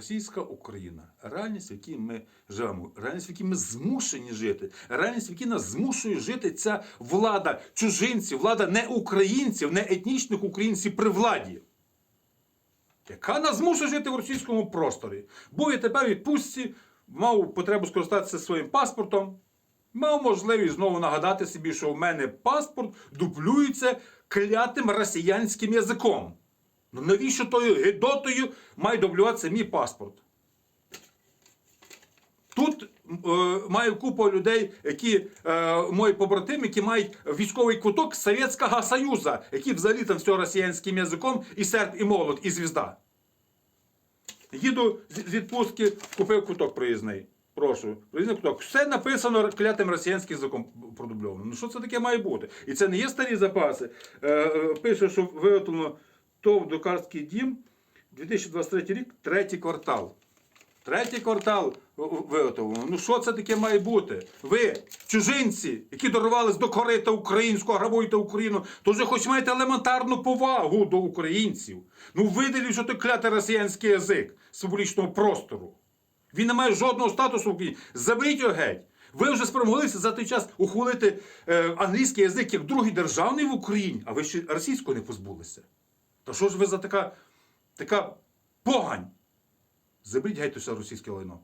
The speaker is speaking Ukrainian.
Російська Україна, реальність, в якій ми живемо, реальність, в якій ми змушені жити, реальність, в якій нас змушує жити ця влада чужинців, влада не українців, не етнічних українців при владі. Яка нас змушує жити в російському просторі? Був я тепер у відпустці, мав потребу скористатися своїм паспортом, мав можливість знову нагадати собі, що в мене паспорт дублюється клятим росіянським язиком. Ну навіщо тою гидотою має дублюватися мій паспорт? Тут е, маю купу людей, які е, мої побратими, які мають військовий квиток Совєтського Союзу, які взагалі там все росіянським язиком, і серп, і молот, і звізда. Їду з відпустки, купив квиток проїзний. Прошу, проїзний квиток. Все написано клятим росіянським язиком продубльовано. Ну що це таке має бути? І це не є старі запаси. Е, е, пише, що виготовлено ТОВ Докарський дім 2023 рік, третій квартал. Третій квартал виготовлено. Ну що це таке має бути? Ви, чужинці, які дорвались до корита українського, грабуєте Україну, то вже хоч маєте елементарну повагу до українців. Ну видаліть, що той клятий росіянський язик з публічного простору. Він не має жодного статусу в Україні. Заберіть його геть. Ви вже спромоглися за той час ухвалити е, англійський язик як другий державний в Україні, а ви ще російського не позбулися. То що ж ви за така, така погань? Заберіть геть усе російське лайно.